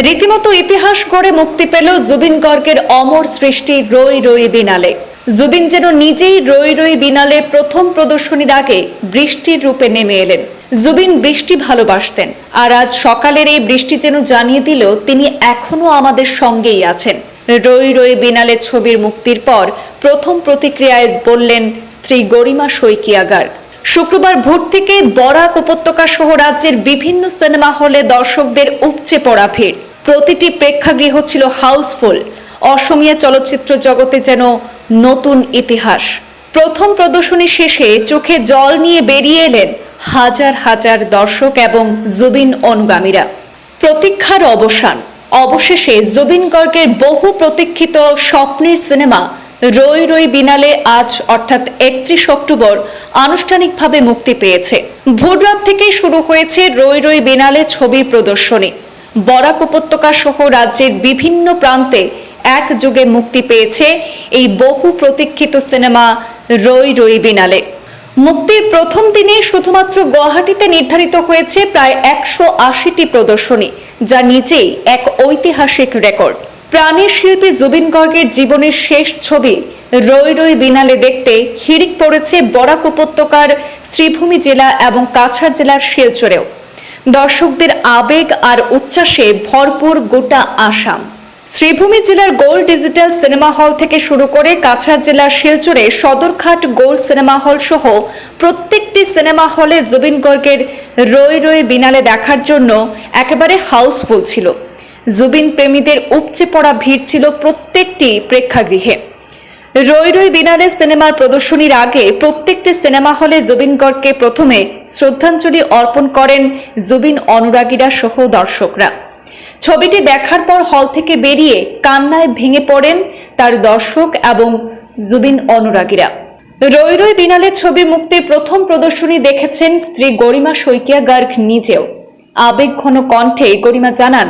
রীতিমতো ইতিহাস গড়ে মুক্তি পেল জুবিন গর্গের অমর সৃষ্টি রই রই বিনালে। জুবিন যেন নিজেই রই রই বিনালে প্রথম প্রদর্শনীর আগে বৃষ্টির রূপে নেমে এলেন। জুবিন বৃষ্টি ভালোবাসতেন, আর আজ সকালের এই বৃষ্টি যেন জানিয়ে দিল তিনি এখনও আমাদের সঙ্গেই আছেন। রই রই বিনালে ছবির মুক্তির পর প্রথম প্রতিক্রিয়ায় বললেন, স্ত্রী গরিমা শইকিয়া গার্গ। শুক্রবার ভোর থেকে বরাক উপত্যকা সহ রাজ্যের বিভিন্ন সিনেমা হলে দর্শকদের উপচে পড়া ভিড়। প্রতিটি প্রেক্ষাগৃহ ছিল হাউসফুল। অসমীয়া চলচ্চিত্র জগতে যেন নতুন ইতিহাস। প্রথম প্রদর্শনী শেষে চোখে জল নিয়ে বেরিয়ে এলেন হাজার হাজার দর্শক এবং জুবিন অনুগামীরা। প্রতীক্ষার অবসান। অবশেষে জুবিন গর্গের বহু প্রতীক্ষিত স্বপ্নের সিনেমা রই রই বিনালে আজ, অর্থাৎ একত্রিশ অক্টোবর, আনুষ্ঠানিকভাবে মুক্তি পেয়েছে। ভোররাত থেকে শুরু হয়েছে রই রই বিনালে ছবির প্রদর্শনী। বরাক উপত্যকা সহ রাজ্যের বিভিন্ন প্রান্তে এক যুগে মুক্তি পেয়েছে এই বহু প্রতীক্ষিত সিনেমা রই রই বিনালে। মুক্তির প্রথম দিনে শুধুমাত্র গুয়াহাটিতে নির্ধারিত হয়েছে প্রায় একশো আশিটি প্রদর্শনী, যা নিজেই এক ঐতিহাসিক রেকর্ড। প্রাণের শিল্পী জুবিন গর্গের জীবনের শেষ ছবি রই রই বিনালে দেখতে হিড়িক পড়েছে বরাক উপত্যকার শ্রীভূমি জেলা এবং কাছাড় জেলার শিলচরেও। দর্শকদের আবেগ আর উচ্ছ্বাসে ভরপুর গোটা আসাম। শ্রীভূমি জেলার গোল্ড ডিজিটাল সিনেমা হল থেকে শুরু করে কাছাড় জেলার শিলচরে সদরঘাট গোল্ড সিনেমা হল সহ প্রত্যেকটি সিনেমা হলে জুবিন গর্গের রই রই বিনালে দেখার জন্য একেবারে হাউসফুল ছিল। জুবিন প্রেমীদের উপচে পড়া ভিড় ছিল প্রত্যেকটি প্রেক্ষাগৃহে। রই রই বিনালে সিনেমার প্রদর্শনীর আগে প্রত্যেকটি সিনেমা হলে জুবিন গর্গকে প্রথমে শ্রদ্ধাঞ্জলি অর্পণ করেন জুবিন অনুরাগীরা সহ দর্শকরা। ছবিটি দেখার পর হল থেকে বেরিয়ে কান্নায় ভেঙে পড়েন তার দর্শক এবং জুবিন অনুরাগীরা। রই রই বিনালে ছবি মুক্তির প্রথম প্রদর্শনী দেখেছেন স্ত্রী গরিমা শইকিয়া গার্গ নিজেও। আবেগঘন কণ্ঠে গরিমা জানান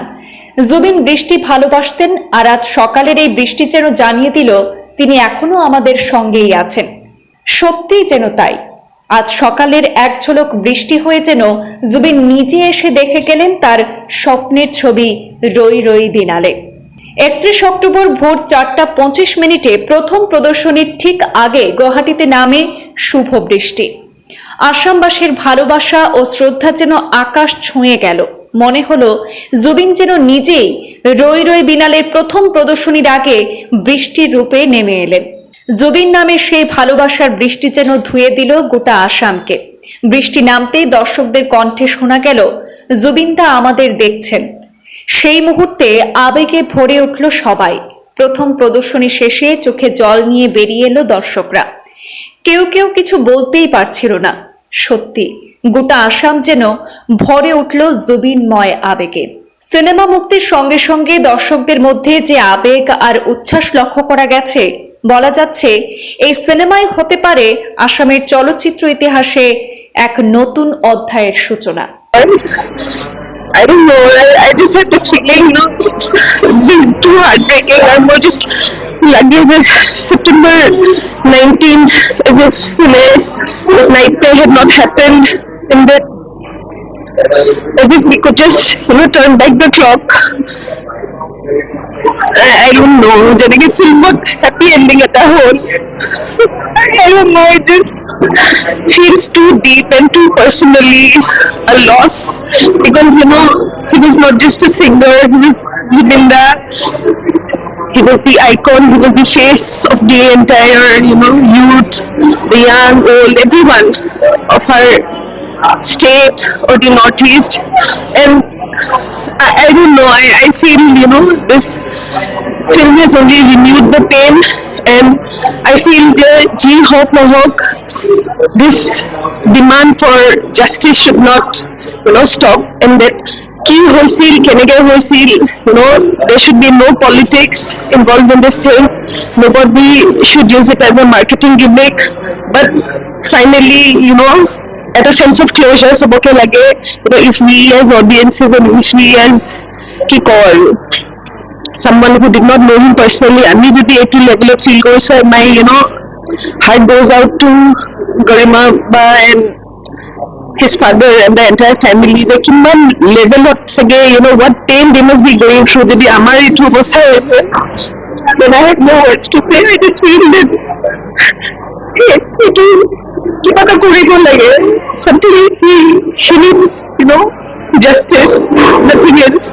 জুবিন বৃষ্টি ভালোবাসতেন আর আজ সকালের এই বৃষ্টি যেন জানিয়ে দিল, তিনি এখনও আমাদের সঙ্গেই আছেন। সত্যিই যেন তাই। আজ সকালের এক ঝলক বৃষ্টি হয়ে যেন জুবিন নিজে এসে দেখে গেলেন তার স্বপ্নের ছবি রই রই দিনালে একত্রিশ অক্টোবর ভোর চারটা পঁচিশ মিনিটে প্রথম প্রদর্শনীর ঠিক আগে গুয়াহাটিতে নামে শুভ বৃষ্টি। আসামবাসীর ভালোবাসা ও শ্রদ্ধা যেন আকাশ ছুঁয়ে গেল। মনে হলো, জুবিন যেন নিজেই রই রই বিনালের প্রথম প্রদর্শনীর আগে বৃষ্টির রূপে নেমে এলেন। জুবিন নামে সেই ভালোবাসার বৃষ্টি যেন ধুয়ে দিল গোটা আসামকে। বৃষ্টি নামতেই দর্শকদের কণ্ঠে শোনা গেল জুবিনদা আমাদের দেখছেন। সেই মুহূর্তে আবেগে ভরে উঠল সবাই। প্রথম প্রদর্শনী শেষে চোখে জল নিয়ে বেরিয়ে এলো দর্শকরা। কেউ কেউ কিছু বলতেই পারছিল না। সত্যি গোটা আসাম যেন ভরে উঠল জুবিনময় আবেগে সিনেমা মুক্তির সঙ্গে সঙ্গে দর্শকদের মধ্যে যে আবেগ আর উচ্ছ্বাস লক্ষ্য করা গেছে বলা যাচ্ছে এই সিনেমায় হতে পারে আসামের চলচ্চিত্র ইতিহাসে এক নতুন অধ্যায়ের সূচনা I don't know. I, I just have this feeling, you know, it's just too heartbreaking. I'm just lucky that September 19th is just, you know, nightmare had not happened and that as if we could just, you know, turn back the clock. I, I don't know. A film but happy ending at the whole. I don't know. It just feels too deep and too personally a loss because you know he was not just a singer. He was Jibinda. He was the icon. He was the face of the entire you know youth, the young, old, everyone of our state or the northeast and I, I don't know I, I feel you know this film has only renewed the pain and I feel the G Hope Mohawk this demand for justice should not you know stop and that কি হৈছিল কেনেকে হৈছিল you know there should be no politics involved in this thing nobody should use it as a marketing gimmick but finally you know at a sense of closure চবকে লাগে you know if we as audiences and if we as কি কয় someone who did not know him personally আমি যদি এইটো লেভেলত feel কৰিছো my you know heart goes out to Garima ba and his father and the entire family যে কিমান লেভেলত চাগে you know what pain they must be going through যদি আমাৰ এইটো অৱস্থা হৈছে then I have no words to say I just feel that এই- এইটো কিবা এটা কৰিব লাগে something he he needs you know justice nothing else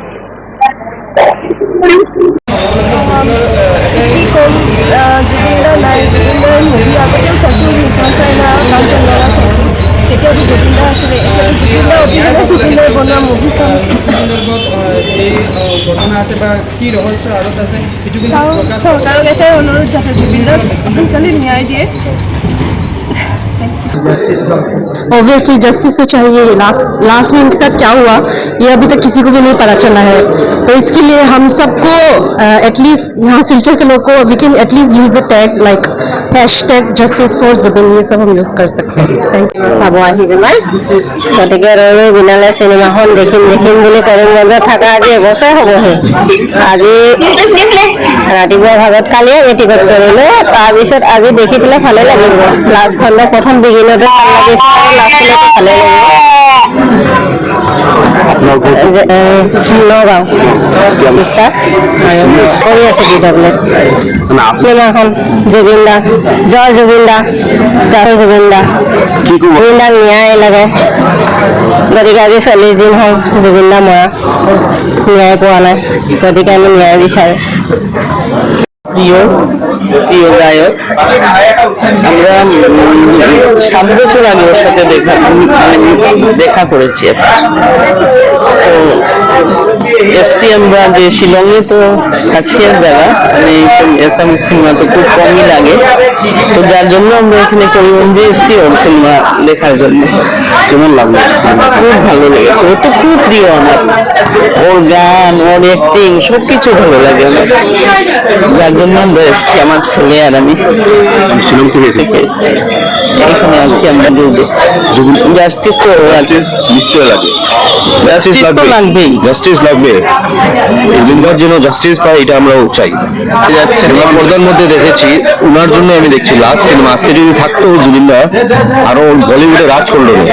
আছে বা কি ৰহস্য আঁৰত আছে সেইটো কিন্তু চৰকাৰক এটাই অনুৰোধ যাতে জুবিনদাক সোনকালে ন্যায় দিয়ে। ऑब्वियसली जस्टिस तो चाहिए ही लास्ट लास्ट में इनके साथ क्या हुआ ये अभी तक किसी को भी नहीं पता चला है तो इसके लिए हम सबको एटलीस्ट यहाँ सिलचर के लोग को we can at least use the tag like hashtag justice for Zubeen ये सब हम यूज कर सकते हैं थैंक यू চাব আহি পেলাই গতিকে ৰৈ বিনালে চিনেমাখন দেখিম দেখিম বুলি কৰিমগঞ্জত থকা আজি এবছৰ হ'বহি আজি ৰাতিপুৱা ভাগত কালিয়ে আমি টিকট কৰিলোঁ তাৰপিছত আজি দেখি পেলাই ভালে লাগিছে লাষ্ট খণ্ড প্ৰথম বিগিনতে ভাল লাগিছে লাষ্টলৈকে ভালে লাগিছে এ, নগাঁও। ষ্টাৰ আৰু কৰি আছে ডি ডব্লিউ চিনেমাখন জুবিন দা জয় জুবিন দা জয় জুবিন দা। জুবিন দাক ন্যায় লাগে। গতিকে আজি চল্লিছ দিন হ'ল জুবিন দা মৰা। ন্যায় পোৱা নাই। গতিকে আমি ন্যায় বিচাৰোঁ। প্রিয় প্রিয় গায়ক আমরা সাথে দেখা দেখা করেছি। তো যে শিলংয়ে তো কাছিয়ার জায়গা মানে এইসব এসামিস সিনেমা তো খুব কমই লাগে। তো যার জন্য আমরা এখানে করিগঞ্জে এসছি ওর সিনেমা দেখার জন্য। কেমন লাগল খুব ভালো লেগেছে। ও তো খুব প্রিয় আমার। ওর গান ওর অ্যাক্টিং সব কিছু ভালো লাগে আমার যার জন্য আমরা এসছি আমার ছেলে আর আমি। শিলং থেকে থেকে এসছি। এখানে আছি আমরা দুটো জাস্টিস তো নিশ্চয় লাগে জাস্টিস তো লাগবেই। জাস্টিস লাগবে। জুবিনদার জন্য জাস্টিস পাই এটা আমরাও চাই। সিনেমা পর্দার মধ্যে দেখেছি ওনার জন্য আমি দেখছি লাস্ট সিনেমা আজকে যদি থাকতো জুবিনদা আরও বলিউডে রাজ করল না।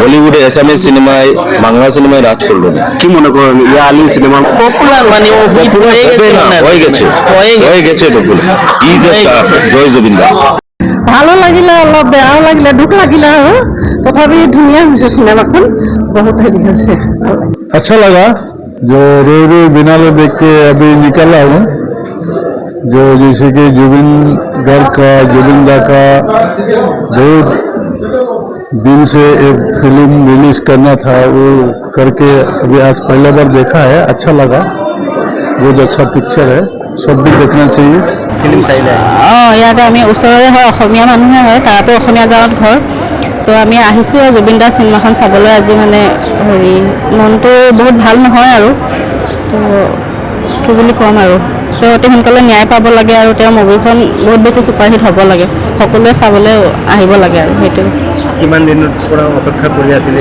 বলিউডে এসামিস সিনেমায় বাংলা সিনেমায় রাজ করল না। কি মনে করেন ইয়া আলী সিনেমা পপুলার মানে ও হয়ে গেছে হয়ে গেছে। হয়ে গেছে। পপুলার ইজ এ স্টার জয় জুবিনদা। ভালো লাগিলে অলপ বেয়াও লাগিলে দুখ লাগিলে আৰু। তথাপি ধুনীয়া হৈছে চিনেমাখন বহুত হেৰি হৈছে। अच्छा लगा जो रो रो बिनाले देख के अभी निकला हूँ जो जैसे कि जुबिन गर्ग का जुबिन दा का बहुत दिन से एक फिल्म रिलीज करना था वो करके अभी आज पहले बार देखा है अच्छा लगा बहुत अच्छा पिक्चर है सब भी देखना चाहिए অঁ ইয়াতে আমি ওচৰৰে হয় অসমীয়া মানুহে হয় তাতো অসমীয়া গাঁৱত ঘৰ তো আমি আহিছোঁ আৰু জুবিন দাৰ চিনেমাখন চাবলৈ আজি মানে হেৰি মনটো বহুত ভাল নহয় আৰু। তো কি বুলি ক'ম আৰু। তেওঁ অতি সোনকালে ন্যায় পাব লাগে আৰু তেওঁৰ মুভিখন বহুত বেছি ছুপাৰহিট হ'ব লাগে। সকলোৱে চাবলৈ আহিব লাগে আৰু সেইটো কিমান দিনৰ পৰা অপেক্ষা কৰি আছিলে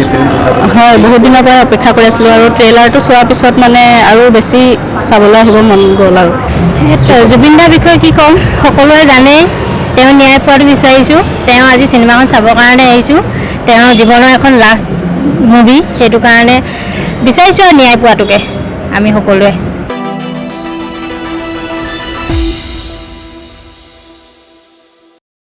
হয় বহুত দিনৰ পৰা অপেক্ষা কৰি আছিলোঁ আৰু ট্ৰেইলাৰটো চোৱাৰ পিছত মানে আৰু বেছি চাবলৈ আহিব মন গ'ল আৰু। জুবিন দাৰ বিষয়ে কি ক'ম? সকলোৱে জানেই তেওঁ ন্যায় পোৱাটো বিচাৰিছোঁ তেওঁ আজি চিনেমাখন চাবৰ কাৰণে আহিছোঁ। তেওঁৰ জীৱনৰ এখন লাষ্ট মুভি সেইটো কাৰণে বিচাৰিছোঁ আৰু ন্যায় পোৱাটোকে। আমি সকলোৱে।